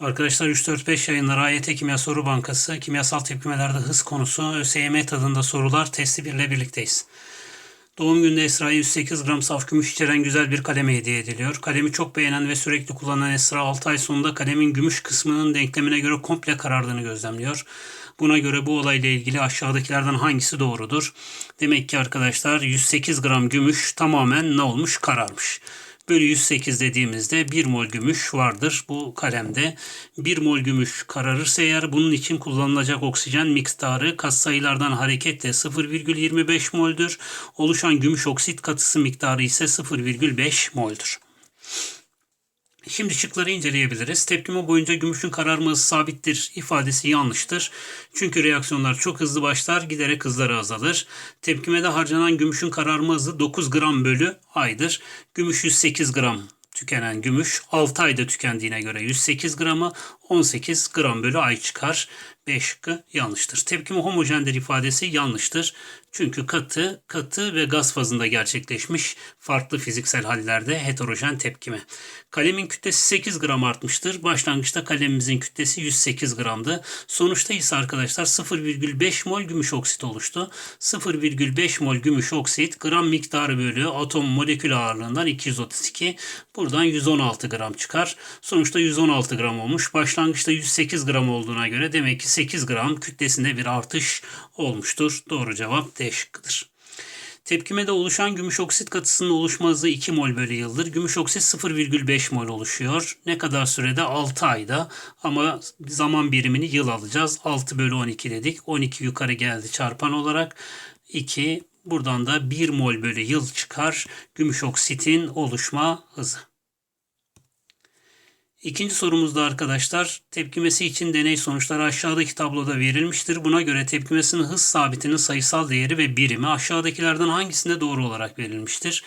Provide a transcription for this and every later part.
Arkadaşlar 345 yayınları AYT Kimya Soru Bankası Kimyasal Tepkimelerde Hız konusu ÖSYM tadında sorular testi 1 ile birlikteyiz. Doğum gününde Esra'ya 108 gram saf gümüş içeren güzel bir kaleme hediye ediliyor. Kalemi çok beğenen ve sürekli kullanan Esra 6 ay sonunda kalemin gümüş kısmının denklemine göre komple karardığını gözlemliyor. Buna göre bu olayla ilgili aşağıdakilerden hangisi doğrudur? Demek ki arkadaşlar 108 gram gümüş tamamen ne olmuş? Kararmış bölü 108 dediğimizde 1 mol gümüş vardır bu kalemde. 1 mol gümüş kararırsa eğer bunun için kullanılacak oksijen miktarı katsayılardan hareketle 0,25 moldür. Oluşan gümüş oksit katısı miktarı ise 0,5 moldür. Şimdi şıkları inceleyebiliriz. Tepkime boyunca gümüşün kararma sabittir ifadesi yanlıştır. Çünkü reaksiyonlar çok hızlı başlar, giderek hızları azalır. Tepkimede harcanan gümüşün kararma hızı 9 gram bölü aydır. Gümüş 108 gram tükenen gümüş 6 ayda tükendiğine göre 108 gramı 18 gram bölü ay çıkar. B şıkkı yanlıştır. Tepkime homojendir ifadesi yanlıştır. Çünkü katı, katı ve gaz fazında gerçekleşmiş farklı fiziksel hallerde heterojen tepkime. Kalemin kütlesi 8 gram artmıştır. Başlangıçta kalemimizin kütlesi 108 gramdı. Sonuçta ise arkadaşlar 0,5 mol gümüş oksit oluştu. 0,5 mol gümüş oksit gram miktarı bölü atom molekül ağırlığından 232. Buradan 116 gram çıkar. Sonuçta 116 gram olmuş. Başlangıçta 108 gram olduğuna göre demek ki 8 gram kütlesinde bir artış olmuştur. Doğru cevap D şıkkıdır. Tepkimede oluşan gümüş oksit katısının oluşma hızı 2 mol bölü yıldır. Gümüş oksit 0,5 mol oluşuyor. Ne kadar sürede? 6 ayda. Ama zaman birimini yıl alacağız. 6 bölü 12 dedik. 12 yukarı geldi çarpan olarak. 2 buradan da 1 mol bölü yıl çıkar. Gümüş oksitin oluşma hızı. İkinci sorumuzda arkadaşlar tepkimesi için deney sonuçları aşağıdaki tabloda verilmiştir. Buna göre tepkimesinin hız sabitinin sayısal değeri ve birimi aşağıdakilerden hangisinde doğru olarak verilmiştir?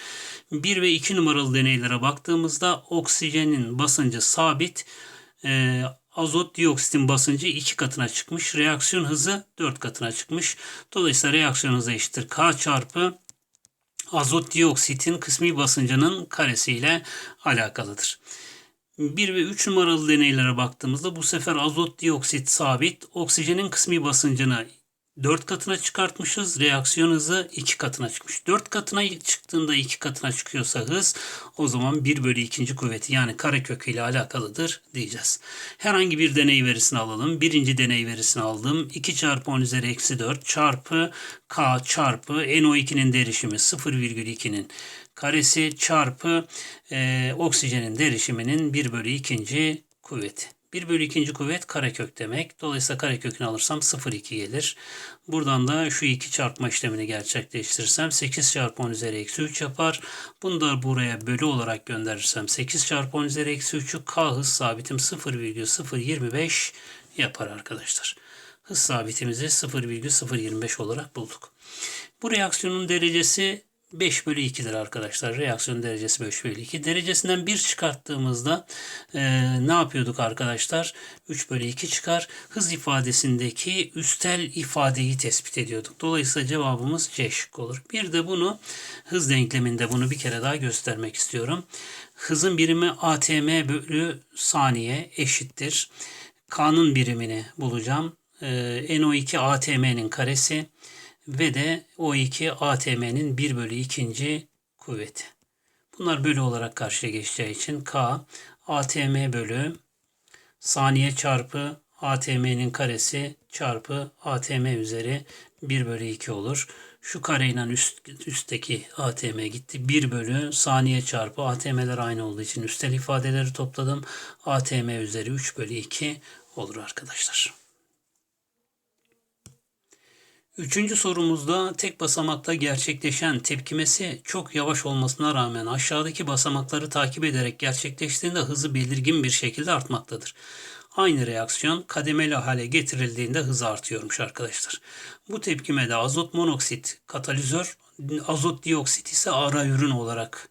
1 ve 2 numaralı deneylere baktığımızda oksijenin basıncı sabit, e, azot dioksitin basıncı 2 katına çıkmış, reaksiyon hızı 4 katına çıkmış. Dolayısıyla reaksiyon hızı eşittir K çarpı azot dioksitin kısmi basıncının karesiyle alakalıdır. 1 ve 3 numaralı deneylere baktığımızda bu sefer azot dioksit sabit, oksijenin kısmi basıncını 4 katına çıkartmışız. Reaksiyon hızı 2 katına çıkmış. 4 katına çıktığında 2 katına çıkıyorsa hız o zaman 1 bölü 2. kuvveti yani karekök ile alakalıdır diyeceğiz. Herhangi bir deney verisini alalım. Birinci deney verisini aldım. 2 çarpı 10 üzeri eksi 4 çarpı K çarpı NO2'nin derişimi 0,2'nin karesi çarpı e, oksijenin derişiminin 1 bölü 2. kuvveti. 1 bölü 2. kuvvet karekök demek. Dolayısıyla karekökünü alırsam 0,2 gelir. Buradan da şu iki çarpma işlemini gerçekleştirirsem 8 çarpı 10 üzeri eksi 3 yapar. Bunu da buraya bölü olarak gönderirsem 8 çarpı 10 üzeri eksi 3'ü K hız sabitim 0,025 yapar arkadaşlar. Hız sabitimizi 0,025 olarak bulduk. Bu reaksiyonun derecesi 5 bölü 2'dir arkadaşlar. Reaksiyon derecesi 5 bölü 2. Derecesinden 1 çıkarttığımızda e, ne yapıyorduk arkadaşlar? 3 bölü 2 çıkar. Hız ifadesindeki üstel ifadeyi tespit ediyorduk. Dolayısıyla cevabımız C şık olur. Bir de bunu hız denkleminde bunu bir kere daha göstermek istiyorum. Hızın birimi atm bölü saniye eşittir. K'nın birimini bulacağım. E, NO2 atm'nin karesi ve de O2 ATM'nin 1 bölü 2. kuvveti. Bunlar bölü olarak karşıya geçeceği için K ATM bölü saniye çarpı ATM'nin karesi çarpı ATM üzeri 1 bölü 2 olur. Şu kareyle üst, üstteki ATM gitti. 1 bölü saniye çarpı ATM'ler aynı olduğu için üstel ifadeleri topladım. ATM üzeri 3 bölü 2 olur arkadaşlar. Üçüncü sorumuzda tek basamakta gerçekleşen tepkimesi çok yavaş olmasına rağmen aşağıdaki basamakları takip ederek gerçekleştiğinde hızı belirgin bir şekilde artmaktadır. Aynı reaksiyon kademeli hale getirildiğinde hızı artıyormuş arkadaşlar. Bu tepkimede azot monoksit katalizör, azot dioksit ise ara ürün olarak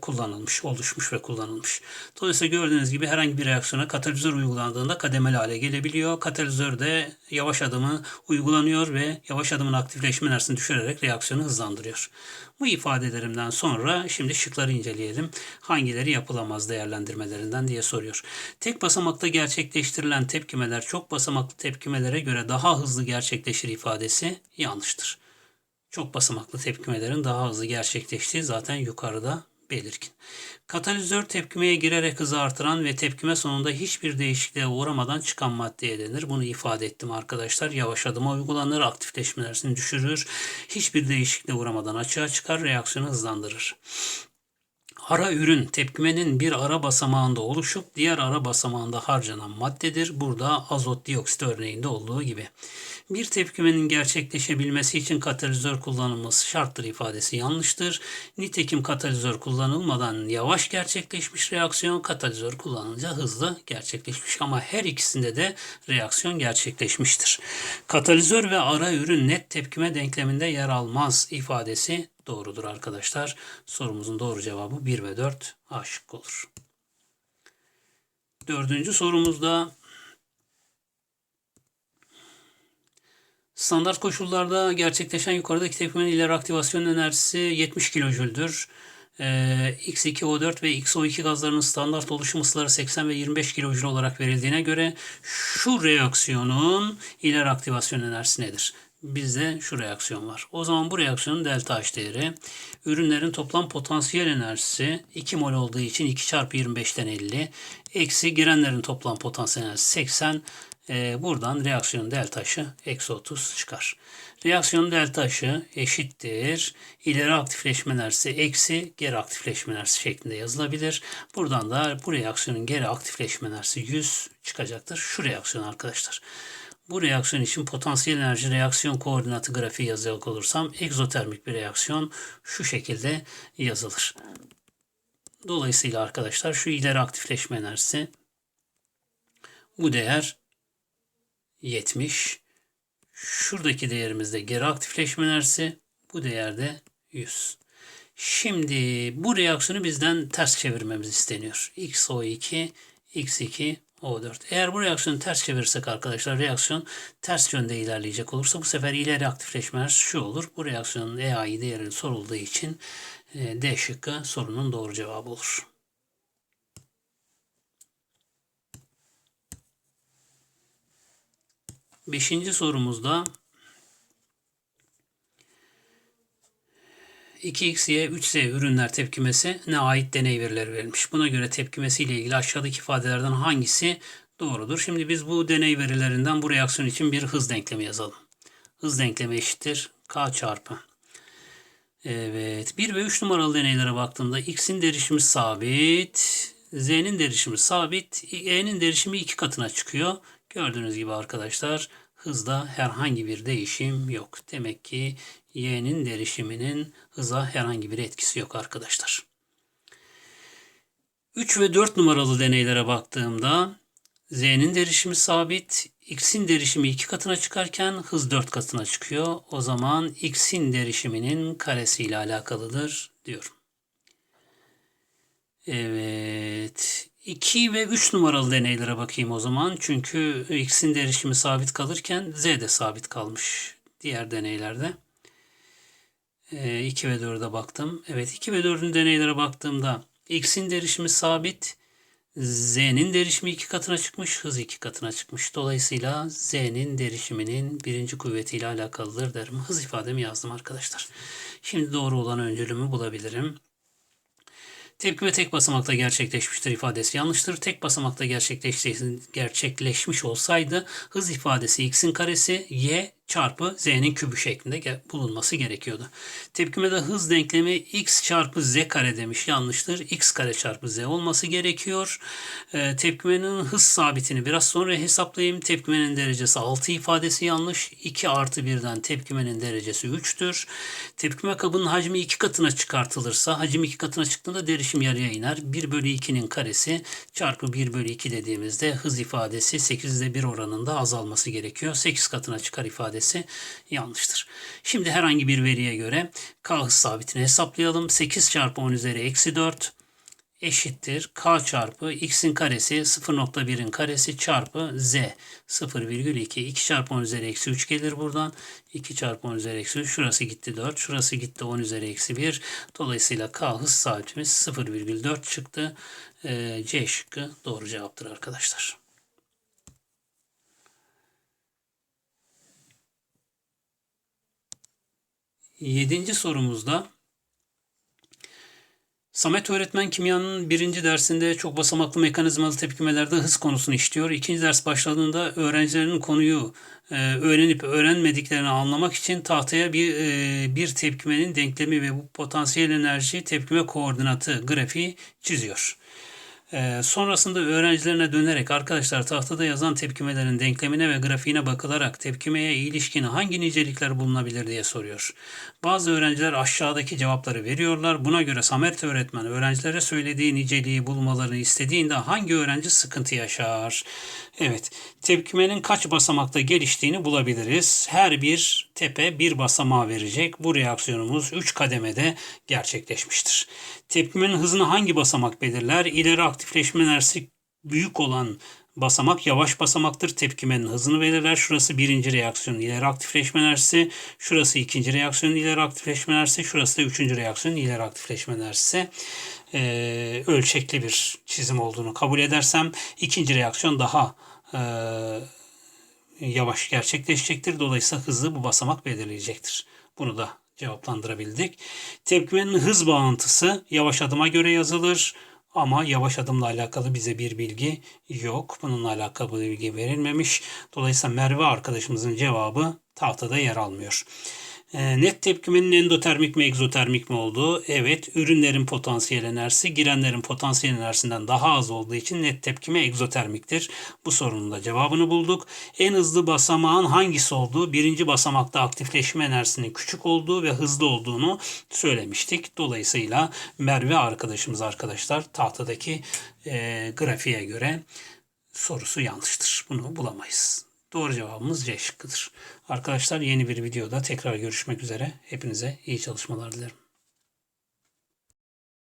kullanılmış, oluşmuş ve kullanılmış. Dolayısıyla gördüğünüz gibi herhangi bir reaksiyona katalizör uygulandığında kademeli hale gelebiliyor. Katalizör de yavaş adımı uygulanıyor ve yavaş adımın aktifleşme enerjisini düşürerek reaksiyonu hızlandırıyor. Bu ifadelerimden sonra şimdi şıkları inceleyelim. Hangileri yapılamaz değerlendirmelerinden diye soruyor. Tek basamakta gerçekleştirilen tepkimeler çok basamaklı tepkimelere göre daha hızlı gerçekleşir ifadesi yanlıştır. Çok basamaklı tepkimelerin daha hızlı gerçekleştiği zaten yukarıda belirgin. Katalizör tepkimeye girerek hızı artıran ve tepkime sonunda hiçbir değişikliğe uğramadan çıkan maddeye denir. Bunu ifade ettim arkadaşlar. Yavaş adıma uygulanır, aktifleşme enerjisini düşürür. Hiçbir değişikliğe uğramadan açığa çıkar, reaksiyonu hızlandırır. Ara ürün tepkimenin bir ara basamağında oluşup diğer ara basamağında harcanan maddedir. Burada azot dioksit örneğinde olduğu gibi. Bir tepkimenin gerçekleşebilmesi için katalizör kullanılması şarttır ifadesi yanlıştır. Nitekim katalizör kullanılmadan yavaş gerçekleşmiş reaksiyon katalizör kullanınca hızlı gerçekleşmiş ama her ikisinde de reaksiyon gerçekleşmiştir. Katalizör ve ara ürün net tepkime denkleminde yer almaz ifadesi doğrudur arkadaşlar. Sorumuzun doğru cevabı 1 ve 4 A şıkkı olur. Dördüncü sorumuzda standart koşullarda gerçekleşen yukarıdaki tepkimenin ileri aktivasyon enerjisi 70 kilojüldür. Ee, X2O4 ve XO2 gazlarının standart oluşum ısıları 80 ve 25 kilojül olarak verildiğine göre şu reaksiyonun ileri aktivasyon enerjisi nedir? Bizde şu reaksiyon var. O zaman bu reaksiyonun delta H değeri ürünlerin toplam potansiyel enerjisi 2 mol olduğu için 2 çarpı 25'ten 50 eksi girenlerin toplam potansiyel enerjisi 80 e, buradan reaksiyonun delta H'ı eksi 30 çıkar. Reaksiyonun delta H'ı eşittir. İleri aktifleşme enerjisi eksi geri aktifleşme enerjisi şeklinde yazılabilir. Buradan da bu reaksiyonun geri aktifleşme enerjisi 100 çıkacaktır. Şu reaksiyon arkadaşlar. Bu reaksiyon için potansiyel enerji reaksiyon koordinatı grafiği yazacak olursam egzotermik bir reaksiyon şu şekilde yazılır. Dolayısıyla arkadaşlar şu ileri aktifleşme enerjisi bu değer 70. Şuradaki değerimizde geri aktifleşme enerjisi bu değerde 100. Şimdi bu reaksiyonu bizden ters çevirmemiz isteniyor. XO2, X2, O4. Eğer bu reaksiyonu ters çevirirsek arkadaşlar reaksiyon ters yönde ilerleyecek olursa bu sefer ileri aktifleşme enerjisi şu olur. Bu reaksiyonun EAI değeri sorulduğu için e, D şıkkı sorunun doğru cevabı olur. Beşinci sorumuzda 2x'ye 3z ürünler tepkimesi ne ait deney verileri verilmiş. Buna göre tepkimesi ile ilgili aşağıdaki ifadelerden hangisi doğrudur? Şimdi biz bu deney verilerinden bu reaksiyon için bir hız denklemi yazalım. Hız denklemi eşittir k çarpı. Evet. 1 ve 3 numaralı deneylere baktığımda x'in derişimi sabit, z'nin derişimi sabit, e'nin derişimi iki katına çıkıyor. Gördüğünüz gibi arkadaşlar hızda herhangi bir değişim yok. Demek ki y'nin derişiminin hıza herhangi bir etkisi yok arkadaşlar. 3 ve 4 numaralı deneylere baktığımda z'nin derişimi sabit, x'in derişimi 2 katına çıkarken hız 4 katına çıkıyor. O zaman x'in derişiminin karesiyle alakalıdır diyorum. Evet. 2 ve 3 numaralı deneylere bakayım o zaman. Çünkü x'in derişimi sabit kalırken z de sabit kalmış diğer deneylerde. 2 ve 4'e baktım. Evet 2 ve 4'ün deneylere baktığımda x'in derişimi sabit. Z'nin derişimi iki katına çıkmış, hız iki katına çıkmış. Dolayısıyla Z'nin derişiminin birinci kuvvetiyle alakalıdır derim. Hız ifademi yazdım arkadaşlar. Şimdi doğru olan öncülümü bulabilirim. Tepkime tek basamakta gerçekleşmiştir ifadesi yanlıştır. Tek basamakta gerçekleşmiş olsaydı hız ifadesi x'in karesi y çarpı z'nin kübü şeklinde bulunması gerekiyordu. Tepkimede hız denklemi x çarpı z kare demiş yanlıştır. x kare çarpı z olması gerekiyor. E, tepkimenin hız sabitini biraz sonra hesaplayayım. Tepkimenin derecesi 6 ifadesi yanlış. 2 artı 1'den tepkimenin derecesi 3'tür. Tepkime kabının hacmi 2 katına çıkartılırsa hacim 2 katına çıktığında derişim yarıya iner. 1 bölü 2'nin karesi çarpı 1 bölü 2 dediğimizde hız ifadesi 8'de 1 oranında azalması gerekiyor. 8 katına çıkar ifade ifadesi yanlıştır. Şimdi herhangi bir veriye göre K hız sabitini hesaplayalım. 8 çarpı 10 üzeri eksi 4 eşittir. K çarpı x'in karesi 0.1'in karesi çarpı z. 0,2 2 çarpı 10 üzeri eksi 3 gelir buradan. 2 çarpı 10 üzeri eksi 3 şurası gitti 4 şurası gitti 10 üzeri eksi 1 dolayısıyla k hız sabitimiz 0,4 çıktı. Ee, C şıkkı doğru cevaptır arkadaşlar. Yedinci sorumuzda Samet öğretmen kimyanın birinci dersinde çok basamaklı mekanizmalı tepkimelerde hız konusunu işliyor. İkinci ders başladığında öğrencilerin konuyu e, öğrenip öğrenmediklerini anlamak için tahtaya bir e, bir tepkimenin denklemi ve bu potansiyel enerji tepkime koordinatı grafiği çiziyor. Ee, sonrasında öğrencilerine dönerek arkadaşlar tahtada yazan tepkimelerin denklemine ve grafiğine bakılarak tepkimeye ilişkin hangi nicelikler bulunabilir diye soruyor. Bazı öğrenciler aşağıdaki cevapları veriyorlar. Buna göre Samet öğretmen öğrencilere söylediği niceliği bulmalarını istediğinde hangi öğrenci sıkıntı yaşar? Evet, tepkimenin kaç basamakta geliştiğini bulabiliriz. Her bir tepe bir basamağı verecek. Bu reaksiyonumuz 3 kademede gerçekleşmiştir. Tepkimenin hızını hangi basamak belirler? İleri aktifleşme enerjisi büyük olan basamak yavaş basamaktır. Tepkimenin hızını belirler. Şurası birinci reaksiyon ileri aktifleşme enerjisi. Şurası ikinci reaksiyon ileri aktifleşme enerjisi. Şurası da üçüncü reaksiyon ileri aktifleşme enerjisi. Ee, ölçekli bir çizim olduğunu kabul edersem ikinci reaksiyon daha e, yavaş gerçekleşecektir. Dolayısıyla hızı bu basamak belirleyecektir. Bunu da cevaplandırabildik. Tepkimenin hız bağıntısı yavaş adıma göre yazılır. Ama yavaş adımla alakalı bize bir bilgi yok. Bununla alakalı bilgi verilmemiş. Dolayısıyla Merve arkadaşımızın cevabı tahtada yer almıyor. E, net tepkimenin endotermik mi egzotermik mi olduğu? Evet. Ürünlerin potansiyel enerjisi girenlerin potansiyel enerjisinden daha az olduğu için net tepkime egzotermiktir. Bu sorunun da cevabını bulduk. En hızlı basamağın hangisi olduğu? Birinci basamakta aktifleşme enerjisinin küçük olduğu ve hızlı olduğunu söylemiştik. Dolayısıyla Merve arkadaşımız arkadaşlar tahtadaki e, grafiğe göre sorusu yanlıştır. Bunu bulamayız. Doğru cevabımız C şıkkıdır. Arkadaşlar yeni bir videoda tekrar görüşmek üzere. Hepinize iyi çalışmalar dilerim.